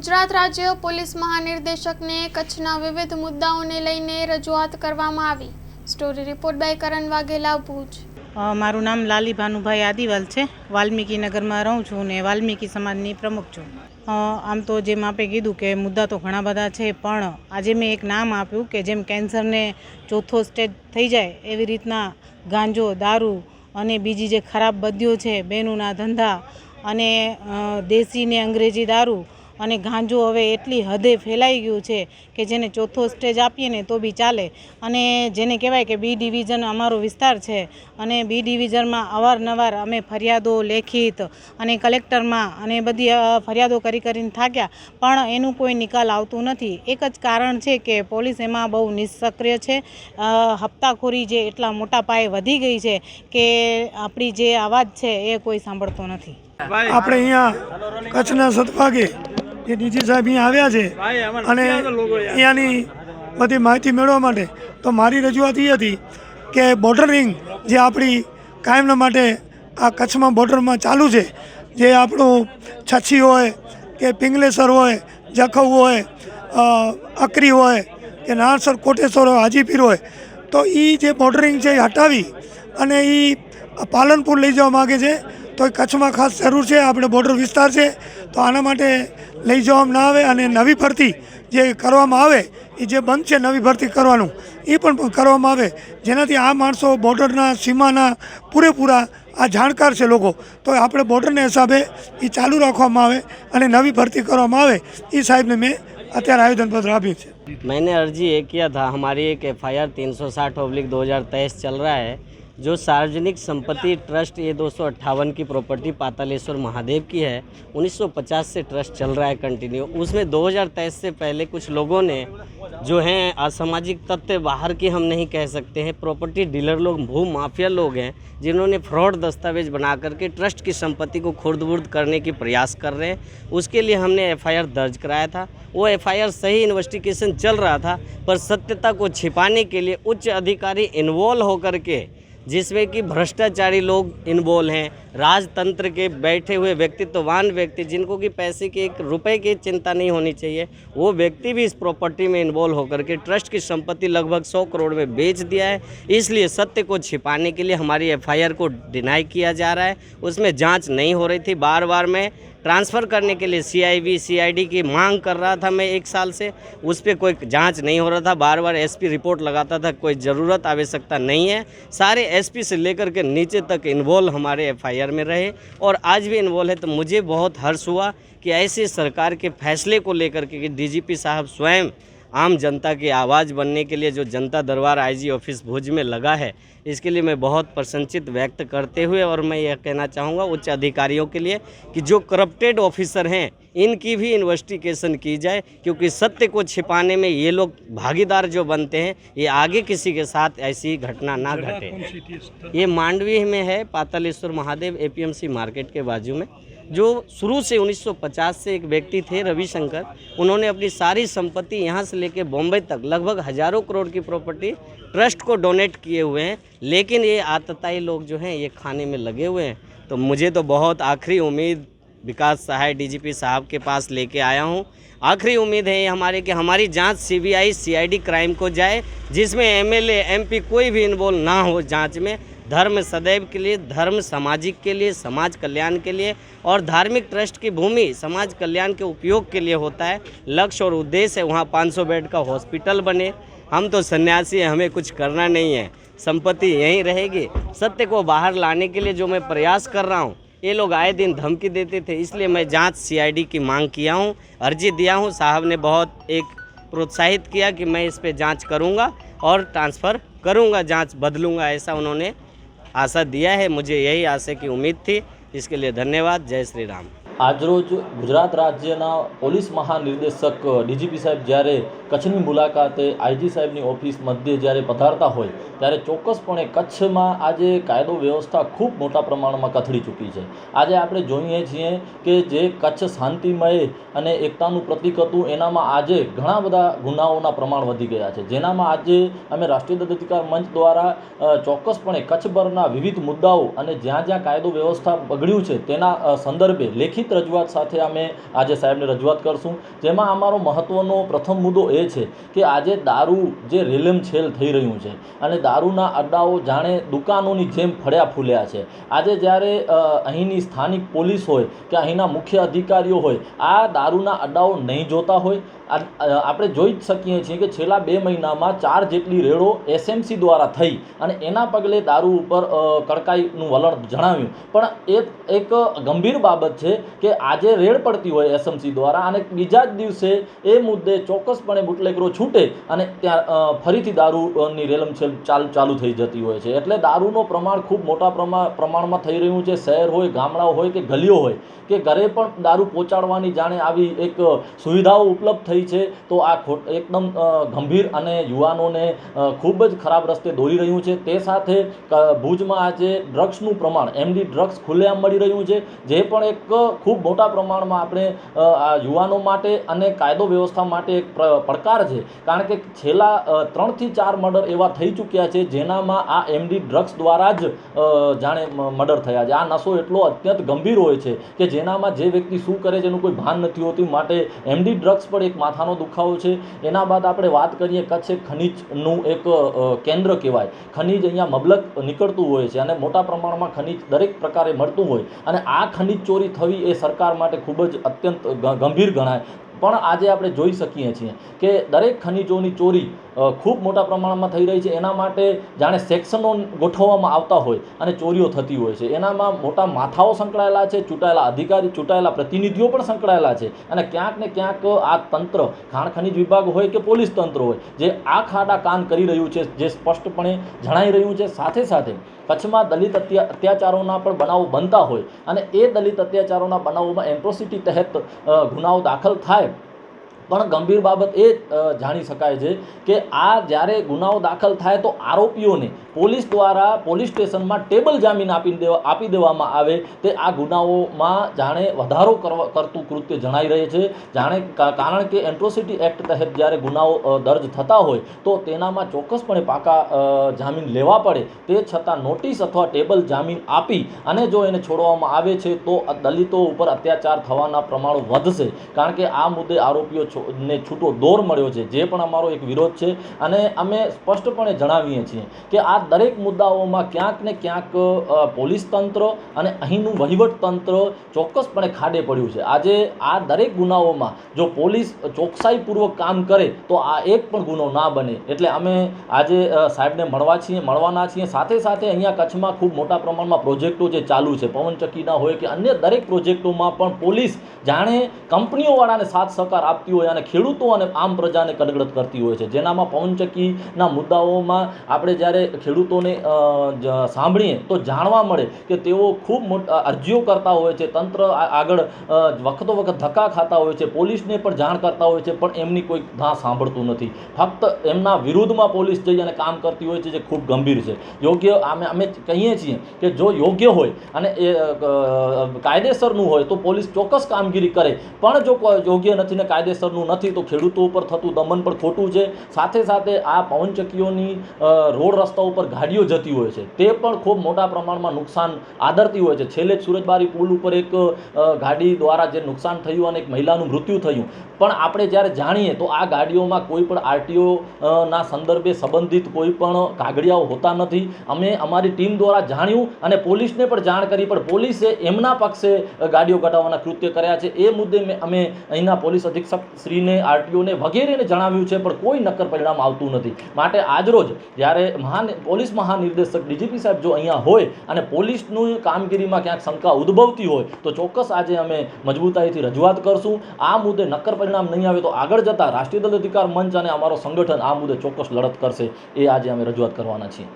ગુજરાત રાજ્ય પોલીસ મહાનિર્દેશકને કચ્છના વિવિધ મુદ્દાઓને લઈને રજૂઆત કરવામાં આવી. Story report by Karan Vaghela, Bhuj. મારું નામ લાલી ભાનુભાઈ આદિવાલ છે. વાલ્મીકી નગરમાં રહું છું ને વાલ્મીકી સમાજની પ્રમુખ છું. આમ તો જેમ આપે કીધું કે મુદ્દા તો ઘણા બધા છે, પણ આજે મેં એક નામ આપ્યું કે જેમ કેન્સરને ચોથો સ્ટેજ થઈ જાય એવી રીતના ગાંજો, દારૂ અને બીજી જે ખરાબ બદીઓ છે, બેનુના ધંધા અને દેશીને અંગ્રેજી દારૂ અને ગાંજો હવે એટલી હદે ફેલાઈ ગયું છે કે જેને ચોથો સ્ટેજ આપીએ ને તો બી ચાલે. અને જેને કહેવાય કે બી ડિવિઝન અમારો વિસ્તાર છે અને બી ડિવિઝનમાં અવારનવાર અમે ફરિયાદો લેખિત અને કલેક્ટરમાં અને બધી ફરિયાદો કરી કરીને થાક્યા. પણ એનું કોઈ નિકાલ આવતું નથી. એક જ કારણ છે કે પોલીસ એમાં બહુ નિષ્સક્રિય છે. હપ્તાખોરી જે એટલા મોટા પાયે વધી ગઈ છે કે આપણી જે અવાજ છે એ કોઈ સાંભળતો નથી. આપણે અહીંયા કચ્છના સતભાગે જે ડીજી સાહેબ અહીંયા આવ્યા છે. અને અહીંયાની બધી માહિતી મેળવવા માટે. તો મારી રજૂઆત એ હતી કે બોર્ડર રિંગ જે આપણી કાયમના માટે આ કચ્છમાં બોર્ડરમાં ચાલુ છે જે આપણું છચ્છી હોય કે પિંગલેસર હોય જખૌ હોય અકરી હોય કે નાણસર કોટેશ્વર હોય હાજીપીર હોય તો એ જે બોર્ડરિંગ છે એ હટાવી અને એ પાલનપુર લઈ જવા માગે છે. તો એ કચ્છમાં ખાસ જરૂર છે આપણે બોર્ડર વિસ્તાર છે તો આના માટે લઈ જવામાં ના આવે અને નવી ભરતી જે કરવામાં આવે એ જે બંધ છે નવી ભરતી કરવાનું એ પણ કરવામાં આવે જેનાથી આ માણસો બોર્ડરના સીમાના પૂરેપૂરા આ જાણકાર છે લોકો તો આપણે બોર્ડરના હિસાબે એ ચાલુ રાખવામાં આવે અને નવી ભરતી કરવામાં આવે એ સાહેબને મેં અત્યારે આવેદનપત્ર આપ્યું છે मैंने अर्जी ये किया था हमारी एक एफ आई आर तीन सौ साठ ओब्लिक दो हज़ार तेईस चल रहा है जो सार्वजनिक संपत्ति ट्रस्ट ये दो सौ अट्ठावन की प्रॉपर्टी पातालेश्वर महादेव की है 1950 से ट्रस्ट चल रहा है कंटिन्यू। उसमें 2023 से पहले कुछ लोगों ने जो हैं, असामाजिक तत्व बाहर की हम नहीं कह सकते हैं, प्रॉपर्टी डीलर लोग, भू माफिया लोग हैं, जिन्होंने फ्रॉड दस्तावेज़ बना करके ट्रस्ट की संपत्ति को खुर्द बुर्द करने की प्रयास कर रहे हैं। उसके लिए हमने एफआईआर दर्ज कराया था। वो एफआईआर सही इन्वेस्टिगेशन चल रहा था, पर सत्यता को छिपाने के लिए उच्च अधिकारी इन्वॉल्व होकर के जिसमें कि भ्रष्टाचारी लोग इन्वॉल्व हैं। राजतंत्र के बैठे हुए व्यक्तित्ववान व्यक्ति जिनको कि पैसे की एक रुपए की चिंता नहीं होनी चाहिए, वो व्यक्ति भी इस प्रॉपर्टी में इन्वॉल्व होकर के ट्रस्ट की संपत्ति लगभग 100 करोड़ में बेच दिया है। इसलिए सत्य को छिपाने के लिए हमारी एफआईआर को डिनाई किया जा रहा है। उसमें जाँच नहीं हो रही थी बार बार मैं। ट्रांसफ़र करने के लिए सीआईबी सीआईडी की मांग कर रहा था मैं एक साल से। उस पर कोई जाँच नहीं हो रहा था। बार बार एसपी रिपोर्ट लगाता था, कोई ज़रूरत, आवश्यकता नहीं है। सारे एसपी से लेकर के नीचे तक इन्वॉल्व हमारे एफआईआर में रहे और आज भी इन्वॉल्व है। तो मुझे बहुत हर्ष हुआ कि ऐसे सरकार के फैसले को लेकर के डीजीपी साहब स्वयं आम जनता की आवाज़ बनने के लिए जो जनता दरबार आईजी ऑफ़िस भुज में लगा है इसके लिए मैं बहुत प्रसन्नचित व्यक्त करते हुए और मैं यह कहना चाहूँगा उच्च अधिकारियों के लिए कि जो करप्टेड ऑफिसर हैं इनकी भी इन्वेस्टिगेशन की जाए क्योंकि सत्य को छिपाने में ये लोग भागीदार जो बनते हैं ये आगे किसी के साथ ऐसी घटना ना घटे। ये मांडवी में है पातालेश्वर महादेव एपीएमसी मार्केट के बाजू में। जो शुरू से 1950 से एक व्यक्ति थे रविशंकर, उन्होंने अपनी सारी संपत्ति यहाँ से लेकर बॉम्बे तक, लगभग हज़ारों करोड़ की प्रॉपर्टी ट्रस्ट को डोनेट किए हुए हैं, लेकिन ये आतताई लोग जो हैं, ये खाने में लगे हुए हैं। तो मुझे तो बहुत आखिरी उम्मीद विकास सहाय डीजीपी साहब के पास लेके आया हूँ। आखिरी उम्मीद है हमारे कि हमारी जाँच सीबीआई, सीआईडी क्राइम को जाए, जिसमें एमएलए, एमपी कोई भी इन्वॉल्व ना हो जाँच में। धर्म सदैव के लिए, धर्म सामाजिक के लिए, समाज कल्याण के लिए और धार्मिक ट्रस्ट की भूमि समाज कल्याण के उपयोग के लिए होता है। लक्ष्य और उद्देश्य है वहाँ 500 बेड का हॉस्पिटल बने। हम तो सन्यासी हैं, हमें कुछ करना नहीं है। संपत्ति यहीं रहेगी। सत्य को बाहर लाने के लिए जो मैं प्रयास कर रहा हूँ, ये लोग आए दिन धमकी देते थे, इसलिए मैं जाँच सीआईडी की मांग किया हूँ, अर्जी दिया हूँ। साहब ने बहुत एक प्रोत्साहित किया कि मैं इस पे जाँच करूँगा और ट्रांसफ़र करूँगा, जाँच बदलूँगा, ऐसा उन्होंने आशा दिया है मुझे यही आशा की उम्मीद थी इसके लिए धन्यवाद जय श्री राम આજરોજ ગુજરાત રાજ્યના પોલીસ મહાનિર્દેશક ડીજીપી સાહેબ જ્યારે કચ્છની મુલાકાતે આઈજી સાહેબની ઓફિસ મધ્યે જ્યારે પધારતા હોય, ત્યારે ચોક્કસપણે કચ્છમાં આજે કાયદો વ્યવસ્થા ખૂબ મોટા પ્રમાણમાં કથળી ચૂકી છે. આજે આપણે જોઈએ છીએ કે જે કચ્છ શાંતિમય અને એકતાનું પ્રતીક હતું, એનામાં આજે ઘણા બધા ગુનાઓના પ્રમાણ વધી ગયા છે. જેનામાં આજે અમે રાષ્ટ્રીય દંડ મંચ દ્વારા ચોક્કસપણે કચ્છભરના વિવિધ મુદ્દાઓ અને જ્યાં જ્યાં કાયદો વ્યવસ્થા બગડ્યું છે, તેના સંદર્ભે લેખિત રજૂઆત સાથે અમે આજે સાહેબને રજૂઆત કરશું. જેમાં અમારો મહત્ત્વનો પ્રથમ મુદ્દો એ છે કે આજે દારૂ જે રેલમછેલ થઈ રહ્યું છે અને દારૂના અડ્ડાઓ જાણે દુકાનોની જેમ ફળ્યા ફૂલ્યા છે. આજે જ્યારે અહીંની સ્થાનિક પોલીસ હોય કે અહીંના મુખ્ય અધિકારીઓ હોય, આ દારૂના અડ્ડાઓ નહીં જોતા હોય આપણે જોઈ જ શકીએ છીએ કે છેલ્લા બે મહિનામાં ચાર જેટલી રેડો એસએમસી દ્વારા થઈ અને એના પગલે દારૂ ઉપર કડકાઈનું વલણ જણાવ્યું. પણ એ એક ગંભીર બાબત છે કે આજે રેડ પડતી હોય એસએમસી દ્વારા અને બીજા જ દિવસે એ મુદ્દે ચોક્કસપણે બુટલેગરો છૂટે અને ત્યાં ફરીથી દારૂની રેલમછેલ ચાલ, ચાલુ થઈ જતી હોય છે. એટલે દારૂનો પ્રમાણ ખૂબ મોટા પ્રમાણ પ્રમાણમાં થઈ રહ્યું છે. શહેર હોય, ગામડાઓ હોય કે ગલીઓ હોય કે ઘરે પણ દારૂ પહોંચાડવાની જાણે આવી એક સુવિધાઓ ઉપલબ્ધ થઈ છે, તો આ ખોટ એકદમ ગંભીર અને યુવાનોને ખૂબ જ ખરાબ રસ્તે દોરી રહ્યું છે. તે સાથે ભુજમાં આજે ડ્રગ્સનું પ્રમાણ એમડી ડ્રગ્સ ખુલ્લેઆમ મળી રહ્યું છે, જે પણ એક ખૂબ મોટા પ્રમાણમાં આપણે આ યુવાનો માટે અને કાયદો વ્યવસ્થા માટે એક પ્ર- પડકાર છે. કારણ કે છેલ્લા ત્રણથી ચાર મર્ડર એવા થઈ ચૂક્યા છે, જેનામાં આ એમડી ડ્રગ્સ દ્વારા જ જાણે મર્ડર થયા છે. આ નશો એટલો અત્યંત ગંભીર હોય છે કે જેનામાં જે વ્યક્તિ શું કરે છે એનું કોઈ ભાન નથી હોતું. માટે એમડી ડ્રગ્સ પણ એક માથાનો દુખાવો છે. એના બાદ આપણે વાત કરીએ કચ્છ ખનીજનું એક કેન્દ્ર કહેવાય. ખનિજ અહીંયા મબલક નીકળતું હોય છે અને મોટા પ્રમાણમાં ખનિજ દરેક પ્રકારે મળતું હોય. અને આ ખનીજ ચોરી થવી એ સરકાર માટે ખૂબ જ અત્યંત ગંભીર ગણાય. પણ આજે આપણે જોઈ શકીએ છીએ કે દરેક ખનિજોની ચોરી ખૂબ મોટા પ્રમાણમાં થઈ રહી છે. એના માટે જાણે સેક્શનો ગોઠવવામાં આવતા હોય અને ચોરીઓ થતી હોય છે. એનામાં મોટા માથાઓ સંકળાયેલા છે, ચૂંટાયેલા અધિકારી, ચૂંટાયેલા પ્રતિનિધિઓ પણ સંકળાયેલા છે અને ક્યાંક ને ક્યાંક આ તંત્ર, ખાણ ખનિજ વિભાગ હોય કે પોલીસ તંત્ર હોય, જે આ ખાડા કાન કરી રહ્યું છે, જે સ્પષ્ટપણે જણાઈ રહ્યું છે. સાથે સાથે કચ્છમાં દલિત અત્યા, અત્યાચારોના પણ બનાવો બનતા હોય અને એ દલિત અત્યાચારોના બનાવોમાં એન્ટ્રોસિટી તહેત ગુનાઓ દાખલ થાય પણ ગંભીર બાબત એ જાણી શકાય છે કે આ જ્યારે ગુનાઓ દાખલ થાય તો આરોપીઓને પોલીસ દ્વારા પોલીસ સ્ટેશનમાં ટેબલ જામીન આપી દેવા, આપી દેવામાં આવે. તે આ ગુનાઓમાં જાણે વધારો કરતું કૃત્ય જણાઈ રહે છે. જાણે કારણ કે એન્ટ્રોસિટી એક્ટ તહેત જ્યારે ગુનાઓ દર્જ થતા હોય તો તેનામાં ચોક્કસપણે પાકા જામીન લેવા પડે. તે છતાં નોટિસ અથવા ટેબલ જામીન આપી અને જો એને છોડવામાં આવે છે તો દલિતો ઉપર અત્યાચાર થવાના પ્રમાણો વધશે. કારણ કે આ મુદ્દે આરોપીઓ ને છૂટો દોર મળ્યો છે, જે પણ અમારો એક વિરોધ છે અને અમે સ્પષ્ટપણે જણાવીએ છીએ કે આ દરેક મુદ્દાઓમાં ક્યાંક ને ક્યાંક પોલીસ તંત્ર અને અહીંનું વહીવટ તંત્ર ચોક્કસપણે ખાડે પડ્યું છે. આજે આ દરેક ગુનાઓમાં જો પોલીસ ચોકસાઈપૂર્વક કામ કરે, તો આ એક પણ ગુનો ના બને. એટલે અમે આજે સાહેબને મળવા છીએ, મળવાના છીએ. સાથે સાથે અહીંયા કચ્છમાં ખૂબ મોટા પ્રમાણમાં પ્રોજેક્ટો જે ચાલુ છે પવનચક્કીના હોય કે અન્ય દરેક પ્રોજેક્ટોમાં પણ પોલીસ જાણે કંપનીઓવાળાને સાથ સહકાર આપતી હોય અને ખેડૂતો અને આમ પ્રજાને કડગડત કરતી હોય છે. જેનામાં પવનચક્કીના મુદ્દાઓમાં આપણે જ્યારે ખેડૂતોને સાંભળીએ તો જાણવા મળે કે તેઓ ખૂબ મોટા અરજીઓ કરતા હોય છે, તંત્ર આગળ વખતો વખત ધક્કા ખાતા હોય છે, પોલીસને પણ જાણ કરતા હોય છે, પણ એમની કોઈ ના સાંભળતું નથી. ફક્ત એમના વિરુદ્ધમાં પોલીસ જઈ અને કામ કરતી હોય છે જે ખૂબ ગંભીર છે. યોગ્ય, અમે અમે કહીએ છીએ કે જો યોગ્ય હોય અને એ કાયદેસરનું હોય તો પોલીસ ચોક્કસ કામગીરી કરે. પણ જો યોગ્ય નથી ને કાયદેસરનું નથી તો ખેડૂતો ઉપર થતું દમન પણ ખોટું છે. સાથે સાથે આ પવનચક્કીઓની રોડ રસ્તા ઉપર ગાડીઓ જતી હોય છે. તે પણ ખૂબ મોટા પ્રમાણમાં નુકસાન આદરતી હોય છે. છેલ્લે જ સુરજબારી પુલ ઉપર એક ગાડી દ્વારા જે નુકસાન થયું અને એક મહિલાનું મૃત્યુ થયું. પણ આપણે જ્યારે જાણીએ તો આ ગાડીઓમાં કોઈ પણ આરટીઓ ના સંદર્ભે સંબંધિત કોઈ પણ કાગળિયાઓ હોતા નથી. અમે અમારી ટીમ દ્વારા જાણ્યું અને પોલીસને પણ જાણ કરી, પણ પોલીસે એમના પક્ષે ગાડીઓ ઘટાડવાના કૃત્ય કર્યા છે. એ મુદ્દે અમે અહીંના પોલીસ અધિક્ષક શ્રીને આરટીઓને વગેરેને જણાવ્યું છે, પણ કોઈ નક્કર પરિણામ આવતું નથી. માટે આજરોજ જ્યારે મહાન, પોલીસ મહાનિર્દેશક ડીજીપી સાહેબ જો અહીંયા હોય અને પોલીસનું કામગીરીમાં ક્યાંક શંકા ઉદ્ભવતી હોય, તો ચોક્કસ આજે અમે મજબૂતાઈથી રજૂઆત કરશું. આ મુદ્દે નક્કર પરિણામ નહીં આવે તો આગળ જતાં રાષ્ટ્રીય દલ અધિકાર મંચ અને અમારો સંગઠન આ મુદ્દે ચોક્કસ લડત કરશે. એ આજે અમે રજૂઆત કરવાના છીએ.